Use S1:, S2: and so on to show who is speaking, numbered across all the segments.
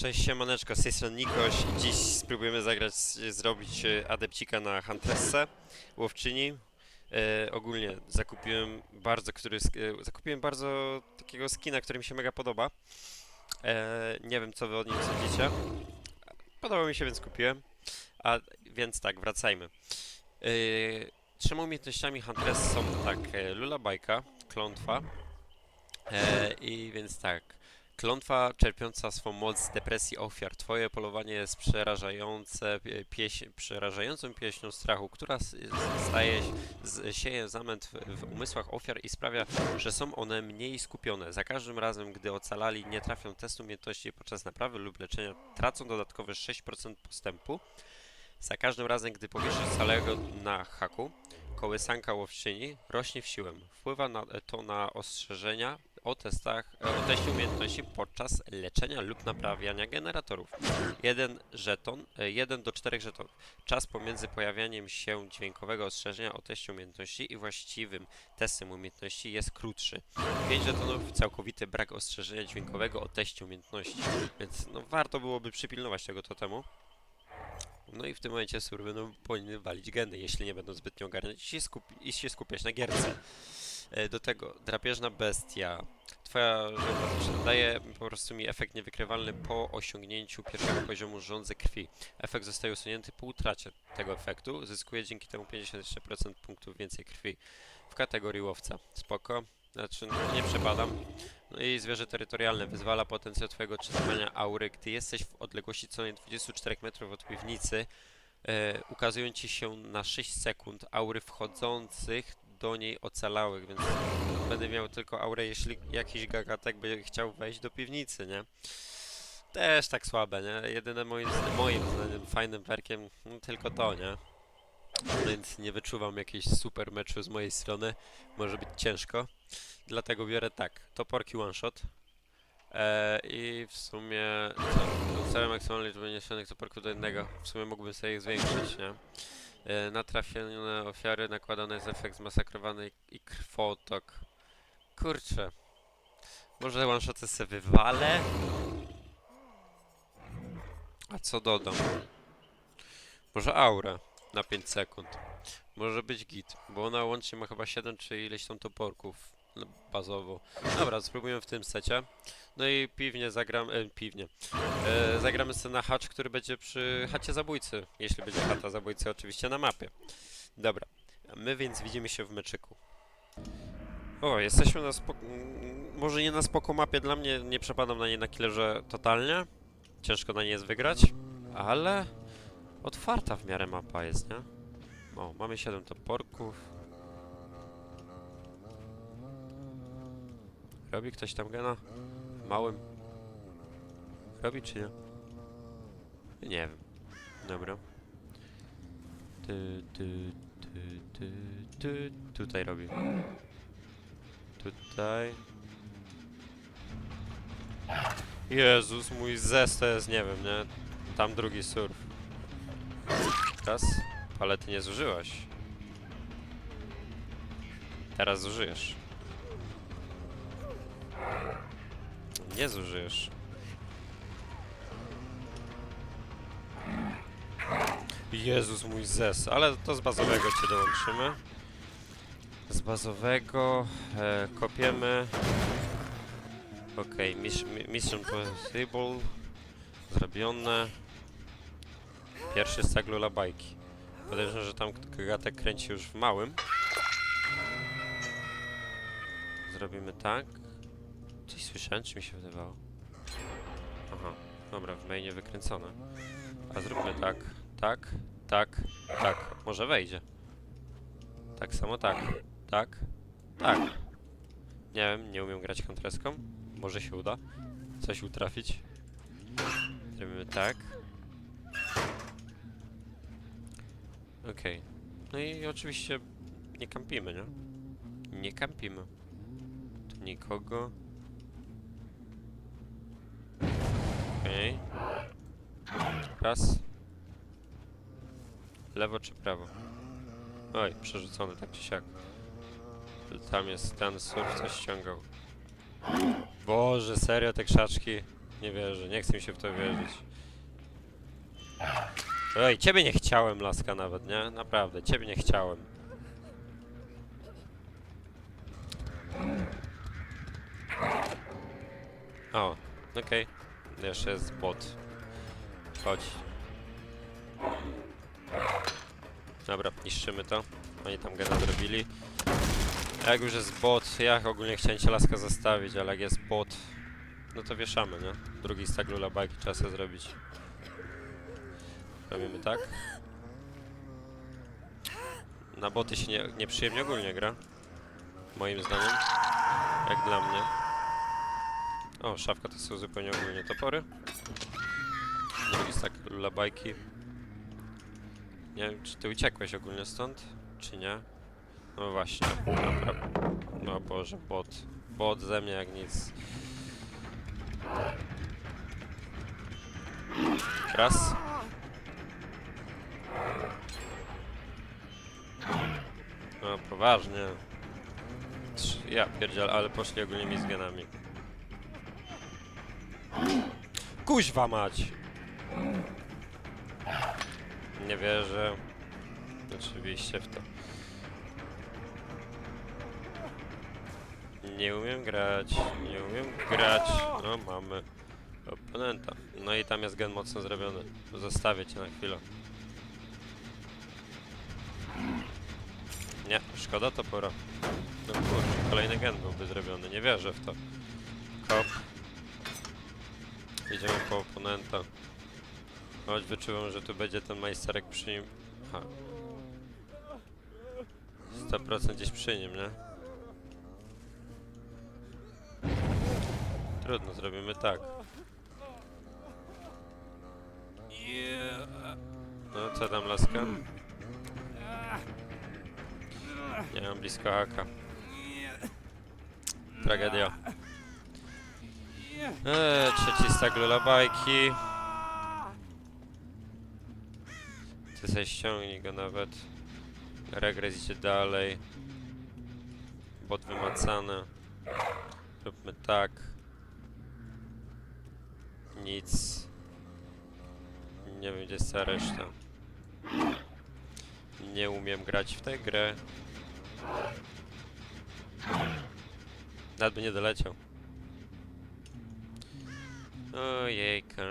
S1: Cześć siemaneczko, z tej strony Nikoś. Dziś spróbujemy zagrać, zrobić e, adepcika na Huntressce, łowczyni. E, ogólnie zakupiłem bardzo, który, e, zakupiłem bardzo takiego skina, który mi się mega podoba. E, nie wiem co wy o nim sądzicie. Podobał mi się, więc kupiłem. A więc tak, wracajmy. E, trzema umiejętnościami Huntress są tak, e, Lulabajka, Klątwa. E, I więc tak. Klątwa czerpiąca swą moc z depresji ofiar. Twoje polowanie jest przerażające, przerażającą pieśnią strachu, która staje, sieje zamęt w, w umysłach ofiar i sprawia, że są one mniej skupione. Za każdym razem, gdy ocalali nie trafią testu umiejętności podczas naprawy lub leczenia, tracą dodatkowe 6% postępu. Za każdym razem, gdy powieszysz całego na haku, kołysanka łowczyni rośnie w siłę. Wpływa na, to na ostrzeżenia o testach, e, o teście umiejętności podczas leczenia lub naprawiania generatorów. Jeden żeton, e, jeden do czterech żetonów. Czas pomiędzy pojawianiem się dźwiękowego ostrzeżenia o teście umiejętności i właściwym testem umiejętności jest krótszy. 5 żetonów, całkowity brak ostrzeżenia dźwiękowego o teście umiejętności. Więc no, warto byłoby przypilnować tego totemu. No i w tym momencie surwy no, powinny walić geny, jeśli nie będą zbytnio ogarniać i skupi- i się skupiać na gierce. E, Do tego drapieżna bestia. Twoja żona daje po prostu mi efekt niewykrywalny po osiągnięciu pierwszego poziomu żądzy krwi. Efekt zostaje usunięty po utracie tego efektu. Zyskuje dzięki temu 53% punktów więcej krwi w kategorii łowca. Spoko. Znaczy, no, nie przepadam. No i zwierzę terytorialne wyzwala potencjał twojego czytania aury, gdy jesteś w odległości co najmniej 24 metrów od piwnicy. E, ukazują ci się na 6 sekund aury wchodzących do niej ocalałych, więc będę miał tylko aurę, jeśli jakiś gagatek by chciał wejść do piwnicy, nie? Też tak słabe, nie? Jedyne moim, moim zdaniem fajnym werkiem no, tylko to, nie? Więc nie wyczuwam jakiejś super meczu z mojej strony. Może być ciężko. Dlatego biorę tak. Toporki one shot. E, I w sumie co? Całe maksymalne liczby niesionych toporków do jednego. W sumie mógłbym sobie ich zwiększyć, nie? E, na trafione ofiary nakładany jest efekt zmasakrowany i krwotok. Kurczę. Może one shoty sobie wywalę? A co dodam? Może aurę na 5 sekund. Może być git, bo ona łącznie ma chyba 7 czy ileś tam toporków bazowo. Dobra, spróbujemy w tym secie. No i piwnie zagram, e, piwnie. E, zagramy sobie na hacz, który będzie przy chacie zabójcy. Jeśli będzie chata zabójcy oczywiście na mapie. Dobra, my więc widzimy się w meczyku. O, jesteśmy na spoko... Może nie na spoko mapie, dla mnie nie przepadam na niej na killerze totalnie. Ciężko na niej jest wygrać, ale otwarta w miarę mapa jest, nie? O, mamy 7 toporków. Robi ktoś tam gena? Małym? Robi czy nie? Nie wiem. Dobra. Ty, ty, ty, ty, ty. Tutaj robi. Tutaj. Jezus, mój zes to jest, nie wiem, nie? Tam drugi surf. Raz. Palety nie zużyłaś. Teraz zużyjesz. Nie zużyjesz. Jezus mój zes, ale to z bazowego cię dołączymy. Z bazowego e, kopiemy. Okej, okay, Mission Possible. Zrobione. Pierwszy z bajki. Podejrzewam, że tam gagatek kręci już w małym. Zrobimy tak. Coś słyszałem, czy mi się wydawało? Aha, dobra, w mainie wykręcone. A zróbmy tak, tak, tak, tak. Może wejdzie. Tak samo tak, tak, tak. Nie wiem, nie umiem grać kontreską. Może się uda. Coś utrafić. Zrobimy tak. Okej. No i oczywiście nie kampimy, nie? Nie kampimy. Tu nikogo. Okej. Raz. Lewo czy prawo? Oj, przerzucony tak czy siak. Tam jest ten surf, coś ściągał. Boże, serio te krzaczki? Nie wierzę, nie chcę mi się w to wierzyć. Ej, ciebie nie chciałem, laska nawet, nie? Naprawdę, ciebie nie chciałem. O, okej. Jeszcze jest bot. Chodź. Dobra, niszczymy to. Oni tam gena zrobili. Jak już jest bot, ja ogólnie chciałem cię laska zostawić, ale jak jest bot, no to wieszamy, nie? Drugi stack lullabajki trzeba sobie zrobić. Robimy tak. Na boty się nie, nieprzyjemnie ogólnie gra. Moim zdaniem. Jak dla mnie. O, szafka to są zupełnie ogólnie topory. Drugi stack lullabajki. Nie wiem, czy ty uciekłeś ogólnie stąd, czy nie? No właśnie, dobra. No Boże, bot. Bot ze mnie jak nic. Raz. No poważnie. Ja pierdziel, ale poszli ogólnie mi z genami. Kuźwa mać! Nie wierzę. Oczywiście w to. Nie umiem grać, nie umiem grać. No mamy oponenta. No i tam jest gen mocno zrobiony. Zostawię cię na chwilę. Nie, szkoda topora. No kurczę, kolejny gen byłby zrobiony, nie wierzę w to. Idziemy po oponenta. Choć wyczułem, że tu będzie ten majsterek przy nim. Aha. 100% gdzieś przy nim, nie? Trudno, zrobimy tak. No, co tam, laska? Nie mam blisko haka. Tragedia. Eee, trzeci stack lullabajki. Ty sobie ściągnij go nawet. Regres idzie dalej. Bot wymacany. Róbmy tak. Nic. Nie wiem gdzie jest ta reszta. Nie umiem grać w tę grę. Nawet by nie doleciał. Ojejka.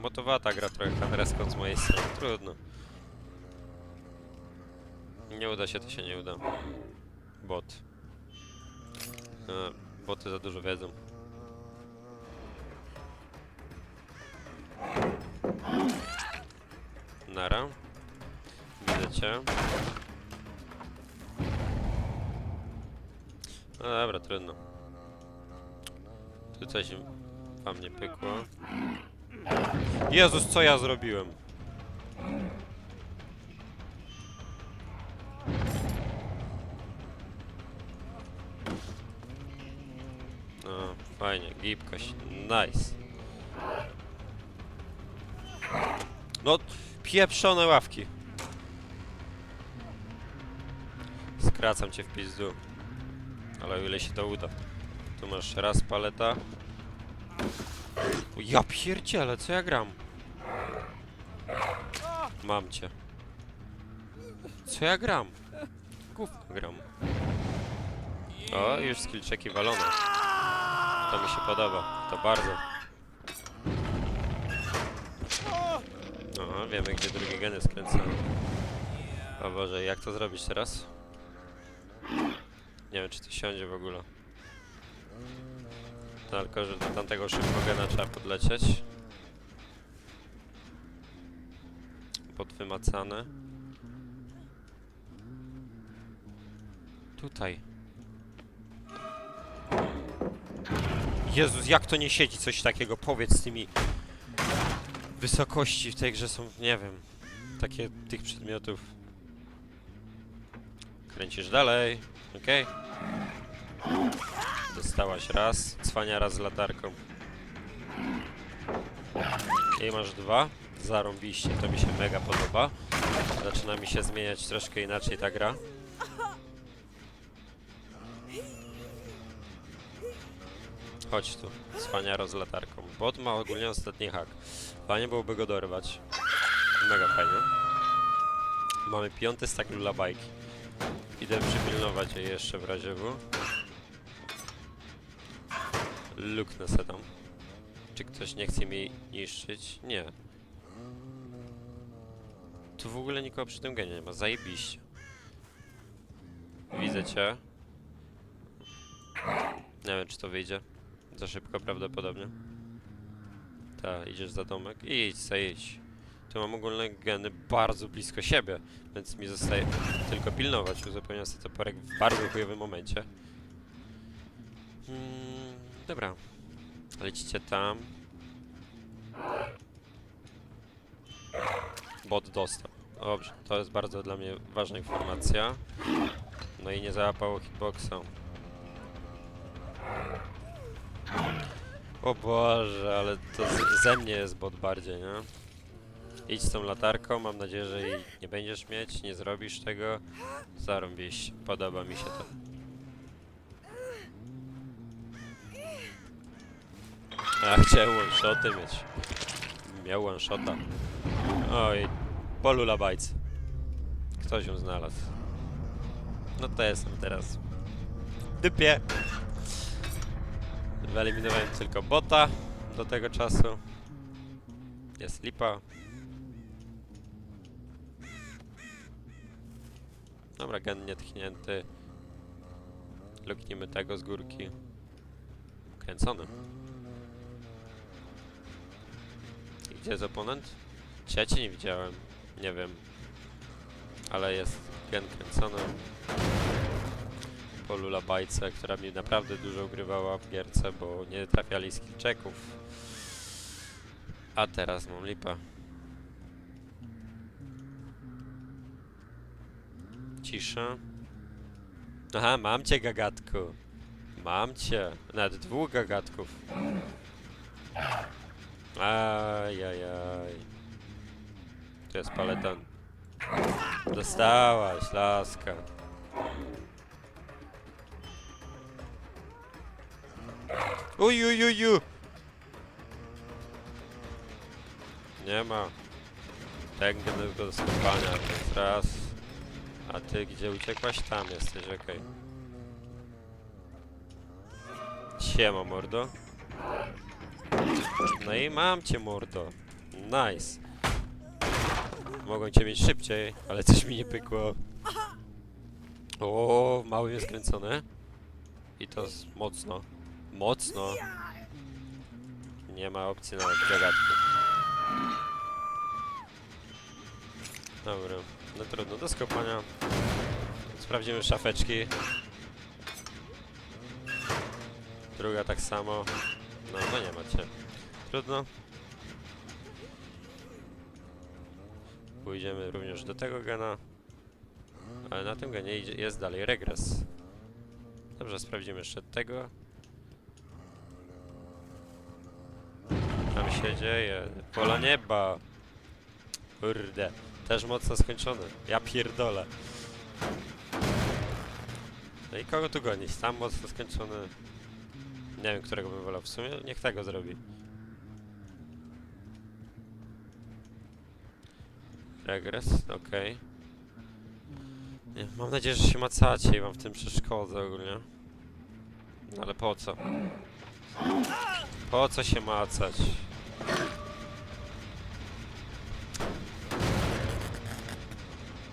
S1: Motowata gra trochę handreskot z mojej strony. Trudno. Nie uda się, to się nie uda. Bot. E, boty za dużo wiedzą. Nara. Widzę cię. No dobra, trudno. Tu coś wam nie pykło. Jezus, co ja zrobiłem? No, fajnie, gibkość, nice. No, pieprzone ławki. Skracam cię w pizdu. Ale o ile się to uda. Tu masz raz paleta. O, ja pierdzielę, co ja gram? Mam cię. Co ja gram? Gówno gram. O, już skill checki walone. To mi się podoba. To bardzo. No, wiemy gdzie drugi gen jest kręcony. O Boże, jak to zrobić teraz? Nie wiem, czy to siądzie w ogóle. Tylko, że do tamtego szybko gena trzeba podlecieć. Podwymacane. Tutaj. Jezus, jak to nie siedzi coś takiego? Powiedz z tymi wysokości w tej grze są, nie wiem, takie tych przedmiotów. Kręcisz dalej, okej. Dostałaś raz, cwania raz z latarką. I masz dwa. Zarąbiście, to mi się mega podoba. Zaczyna mi się zmieniać troszkę inaczej ta gra. Chodź tu, cwaniaro z latarką. Bot ma ogólnie ostatni hak. Fajnie byłoby go dorwać. Mega fajnie. Mamy piąty stack bajki. Idę przypilnować jej jeszcze w razie W. Luknę se tam. Czy ktoś nie chce mi niszczyć? Nie. Tu w ogóle nikogo przy tym genie nie ma. Zajebiście. Widzę cię. Nie wiem, czy to wyjdzie. Za szybko prawdopodobnie. Ta, idziesz za domek? Idź, idź. Tu mam ogólne geny bardzo blisko siebie, więc mi zostaje tylko pilnować. Uzupełniam sobie toporek w bardzo chujowym momencie. Hmm, dobra. Lecicie tam. Bot dostał. Dobrze, to jest bardzo dla mnie ważna informacja. No i nie załapało hitboxa. O Boże, ale to ze mnie jest bot bardziej, nie? Idź z tą latarką, mam nadzieję, że jej nie będziesz mieć, nie zrobisz tego. Zarąbiście, podoba mi się to. A, chciałem one-shoty mieć. Miał one-shota. Oj, polula bajc. Ktoś ją znalazł. No to jestem teraz. Dypie. Wyeliminowałem tylko bota do tego czasu. Jest lipa. Dobra, gen nietknięty. Luknijmy tego z górki. Kręcony. Gdzie jest oponent? Czy ja cię nie widziałem? Nie wiem. Ale jest gen kręcony. Po Lulabajce, która mi naprawdę dużo ugrywała w gierce, bo nie trafiali skill checków. A teraz mam lipa. Cisza. Aha, mam cię gagatku. Mam cię. Nawet dwóch gagatków. Ajajaj. Tu jest paleton. Dostałaś, laska. Uj, uj, uj, uj. Nie ma. Tęgny do skopania, to jest raz. A ty gdzie uciekłaś? Tam jesteś, okej. Siema, mordo. No i mam cię, mordo. Nice. Mogłem cię mieć szybciej, ale coś mi nie pykło. O, mały jest kręcony. I to mocno. Mocno. Nie ma opcji na gagatki. Dobra, no trudno, do skopania. Sprawdzimy szafeczki. Druga tak samo. No, no nie macie. Trudno. Pójdziemy również do tego gena. Ale na tym genie jest dalej regres. Dobrze, sprawdzimy jeszcze tego. Tam się dzieje. Pola nieba. Kurde. Też mocno skończony. Ja pierdolę. No i kogo tu gonić? Tam mocno skończony. Nie wiem, którego bym wolał. W sumie niech tego zrobi. Regres, okej. Nie, Mam nadzieję, że się macacie i wam w tym przeszkodzę ogólnie. No ale po co? Po co się macać?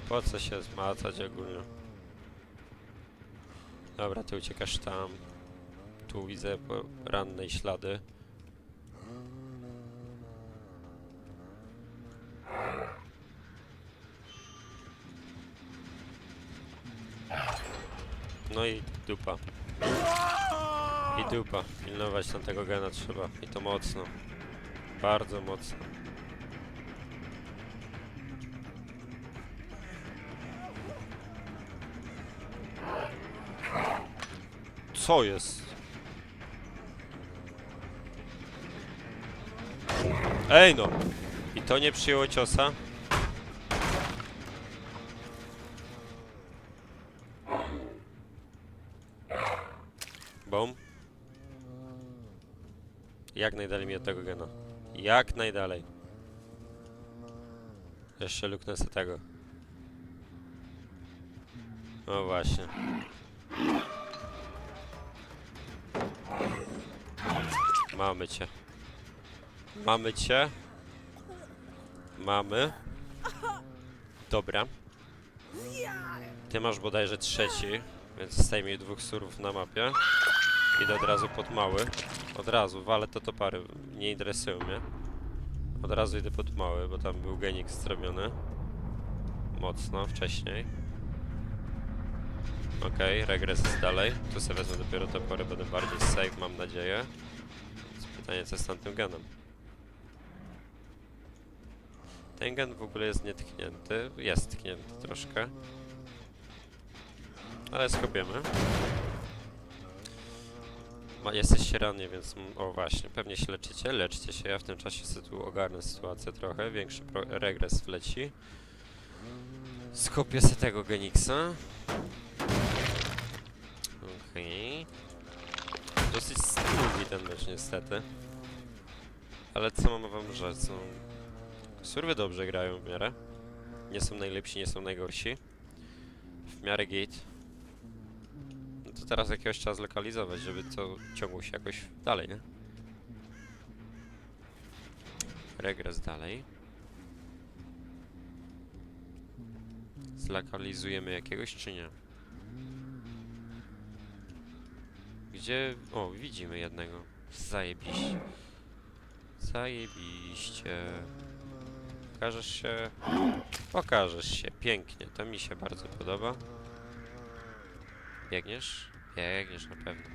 S1: Po co się zmacać ogólnie? Dobra, ty uciekasz tam. Tu widzę po rannej ślady. No i dupa. I dupa. Pilnować tamtego gena trzeba. I to mocno. Bardzo mocno. Co jest? Ej no! I to nie przyjęło ciosa? Jak najdalej mi od tego gena. Jak najdalej. Jeszcze luknę sobie tego. O właśnie. Mamy cię. Mamy cię. Mamy. Dobra. Ty masz bodajże trzeci, więc zdejmij dwóch surów na mapie. Idę od razu pod mały. Od razu, walę to topary. Nie interesują mnie. Od razu idę pod mały, bo tam był genik zrobiony. Mocno, wcześniej. Okej, regres jest dalej. Tu sobie wezmę dopiero topory, będę bardziej safe, mam nadzieję. Więc pytanie, co z tamtym genem? Ten gen w ogóle jest nietknięty. Jest tknięty troszkę. Ale skopiemy. Ma, jesteście ranni, więc m- o właśnie, pewnie się leczycie. Leczcie się, ja w tym czasie sobie ogarnę sytuację trochę. Większy regres wleci. Skopię sobie tego Genixa. Okej. Dosyć długi ten mecz niestety. Ale co mam wam rzec? No, Surwy dobrze grają w miarę. Nie są najlepsi, nie są najgorsi. W miarę gate. To teraz jakiegoś trzeba zlokalizować, żeby to ciągło się jakoś dalej, nie? Regres dalej. Zlokalizujemy jakiegoś czy nie? Gdzie... O, widzimy jednego. Zajebiście. Zajebiście. Pokażesz się? Pokażesz się. Pięknie. To mi się bardzo podoba. Biegniesz? Biegniesz na pewno.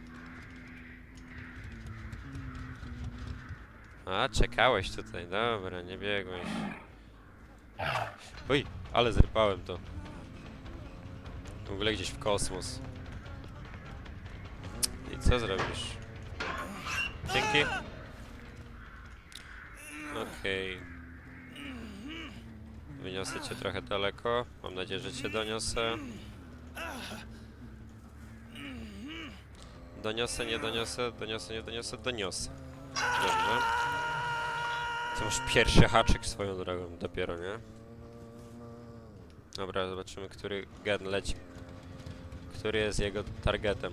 S1: A, czekałeś tutaj. Dobra, nie biegłeś. Oj, ale zrypałem to. W ogóle gdzieś w kosmos. I co zrobisz? Dzięki. Okej. Wyniosę cię trochę daleko. Mam nadzieję, że cię doniosę. Doniosę, nie doniosę, doniosę, nie doniosę, doniosę. Dobrze. To masz pierwszy haczyk swoją drogą dopiero, nie? Dobra, zobaczymy, który gen leci. Który jest jego targetem.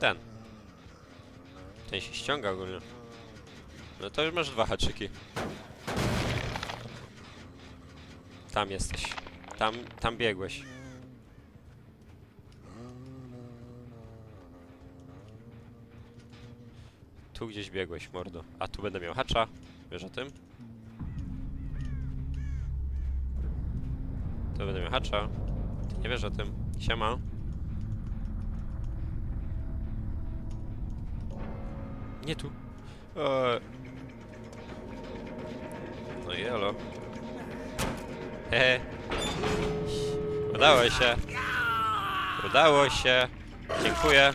S1: Ten. Ten się ściąga ogólnie. No to już masz dwa haczyki. Tam jesteś. Tam, tam biegłeś. Tu gdzieś biegłeś, mordo. A tu będę miał hacza. Wiesz o tym? Tu będę miał hacza. Ty nie wiesz o tym. Siema. Nie tu. Eee. No i elo. Hehe. Udało się. Udało się. Dziękuję.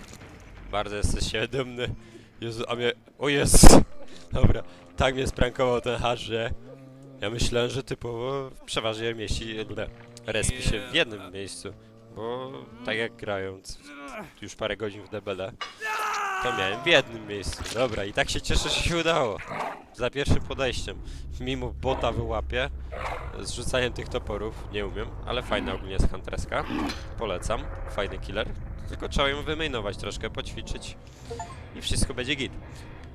S1: Bardzo jesteście dumny. Jezu, a mnie... O Jezu! Dobra, tak mnie sprankował ten hacz, że... Ja myślałem, że typowo przeważnie mieści... Respi się w jednym miejscu. Bo tak jak grając już parę godzin w DBD, to miałem w jednym miejscu. Dobra, i tak się cieszę, że się udało. Za pierwszym podejściem. Mimo bota wyłapię. Z rzucaniem tych toporów nie umiem, ale fajna ogólnie jest Hunterska. Polecam. Fajny killer. Tylko trzeba ją wymainować troszkę, poćwiczyć i wszystko będzie git.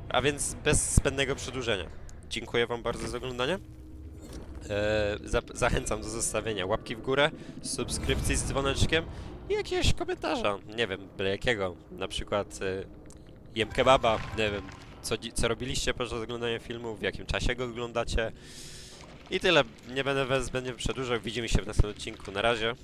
S1: A więc bez zbędnego przedłużenia. Dziękuję wam bardzo za oglądanie. Eee, zachęcam do zostawienia łapki w górę, subskrypcji z dzwoneczkiem i jakiegoś komentarza. Nie wiem, byle jakiego. Na przykład e, jem kebaba, nie wiem, co, co robiliście podczas oglądania filmu, w jakim czasie go oglądacie. I tyle. Nie będę was zbędnie przedłużał. Widzimy się w następnym odcinku. Na razie.